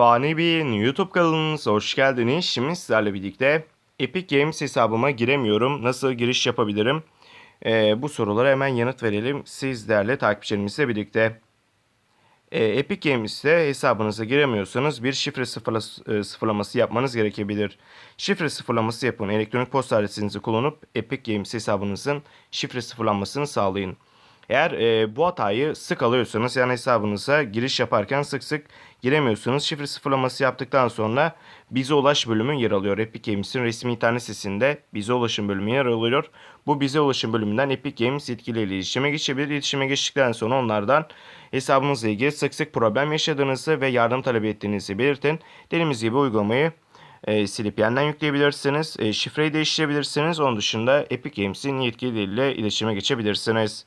Fani Bey'in YouTube kanalınıza hoş geldiniz. Şimdi sizlerle birlikte Epic Games hesabıma giremiyorum. Nasıl giriş yapabilirim? Ee, bu sorulara hemen yanıt verelim. Sizlerle takipçilerimizle birlikte. Ee, Epic Games'te hesabınıza giremiyorsanız bir şifre sıfırla- e, sıfırlaması yapmanız gerekebilir. Şifre sıfırlaması yapın. Elektronik posta adresinizi kullanıp Epic Games hesabınızın şifre sıfırlanmasını sağlayın. Eğer e, bu hatayı sık alıyorsanız yani hesabınıza giriş yaparken sık sık giremiyorsunuz. Şifre sıfırlaması yaptıktan sonra Bize Ulaş bölümü yer alıyor. Epic Games'in resmi internet sitesinde Bize Ulaşım bölümü yer alıyor. Bu Bize Ulaşım bölümünden Epic Games yetkiliyle iletişime geçebilir. İletişime geçtikten sonra onlardan hesabınızla ilgili sık sık problem yaşadığınızı ve yardım talep ettiğinizi belirtin. Dediğimiz gibi uygulamayı e, silip yeniden yükleyebilirsiniz. E, şifreyi değiştirebilirsiniz. Onun dışında Epic Games'in yetkilileriyle iletişime geçebilirsiniz.